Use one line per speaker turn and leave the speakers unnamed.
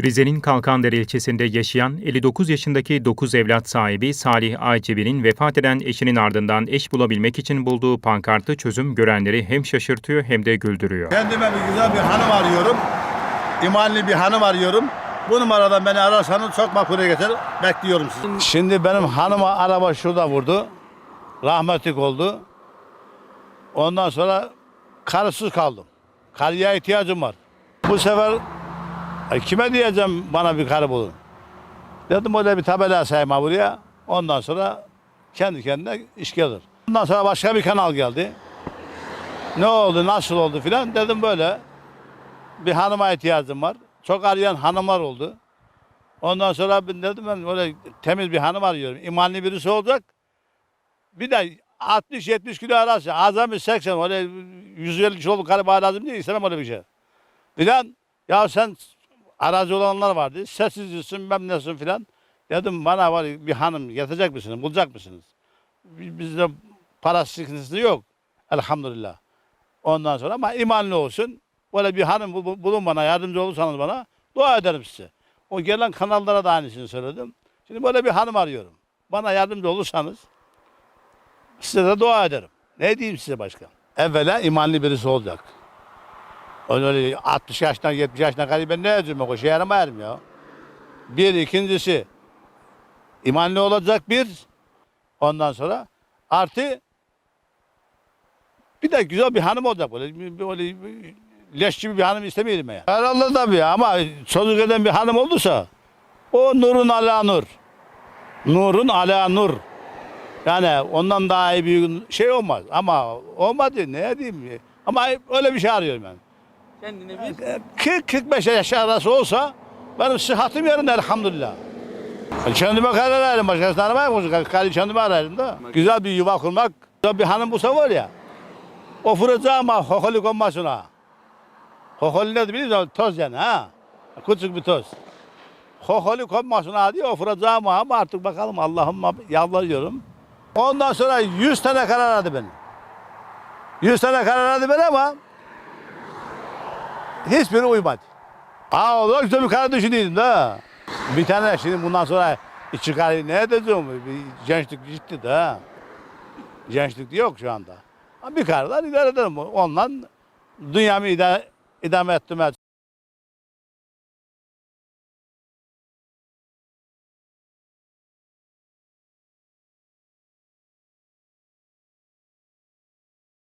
Rize'nin Kalkandere ilçesinde yaşayan 59 yaşındaki 9 evlat sahibi Salih Ayçebi'nin vefat eden eşinin ardından eş bulabilmek için bulduğu pankartı çözüm görenleri hem şaşırtıyor hem de güldürüyor.
Kendime bir güzel bir hanım arıyorum. İmanlı bir hanım arıyorum. Bu numaradan beni ararsanız çok makbule getir. Bekliyorum sizi. Şimdi benim hanıma araba şurada vurdu. Rahmetlik oldu. Ondan sonra karısız kaldım. Karıya ihtiyacım var. Bu sefer kime diyeceğim bana bir karı bulun. Dedim öyle bir tabela sayma buraya. Ondan sonra kendi kendine iş gelir. Ondan sonra başka bir kanal geldi. Ne oldu, nasıl oldu filan dedim böyle. Bir hanıma ihtiyacım var. Çok arayan hanımlar oldu. Ondan sonra dedim ben böyle temiz bir hanım arıyorum. İmanlı birisi olacak. Bir de 60-70 kilo arası. Azami 80 öyle 150 kiloluk karı lazım değil. istemem öyle bir şey. Filan ya sen arazi olanlar vardı. Sessizcisin bilmem nesin filan. Dedim bana var bir hanım getirecek misiniz? Bulacak mısınız? Bi- Bizde para sıkıntısı yok. Elhamdülillah. Ondan sonra ama imanlı olsun. Böyle bir hanım bu- bu- bulun bana, yardımcı olursanız bana dua ederim size. O gelen kanallara da aynısını söyledim. Şimdi böyle bir hanım arıyorum. Bana yardımcı olursanız size de dua ederim. Ne diyeyim size başka? Evvela imanlı birisi olacak. Öyle 60 yaşından 70 yaşına kadar ben ne edeceğim? O şey yaramayarım ya. Bir, ikincisi imanlı olacak bir. Ondan sonra artı bir de güzel bir hanım olacak böyle. Bir, bir- öyle bir leş gibi bir hanım istemeyelim ya. Herhalde tabii ama çocuk eden bir hanım olursa o nurun ala nur. Nurun ala nur. Yani ondan daha iyi bir şey olmaz. Ama olmadı ne diyeyim. Ama öyle bir şey arıyorum ben.
Kendine bir
40-45 yaş arası olsa benim sıhhatim yerinde elhamdülillah. Kendime karar ararım. Başkasını aramayayım. Karı kendime ararım da. Güzel bir yuva kurmak. Güzel bir hanım bulsa var ya. O fırıcı ama hoholi konmasın ha. Hoholi nedir biliyor musun? Toz yani ha. Küçük bir toz. Hoholi konmasın ha diye o fırıcı ama ama artık bakalım Allah'ım yalvarıyorum. Ondan sonra 100 tane karar aradı beni. 100 tane karar aradı beni ama hiçbiri uymadı. Aa o güzel bir karar düşünüyordum da. Bir tane şimdi bundan sonra çıkar ne edeceğim? Bir gençlik gitti de. Gençlik yok şu anda. Bir kararlar idare ederim. Ondan dünyamı idare, idame ettirmeye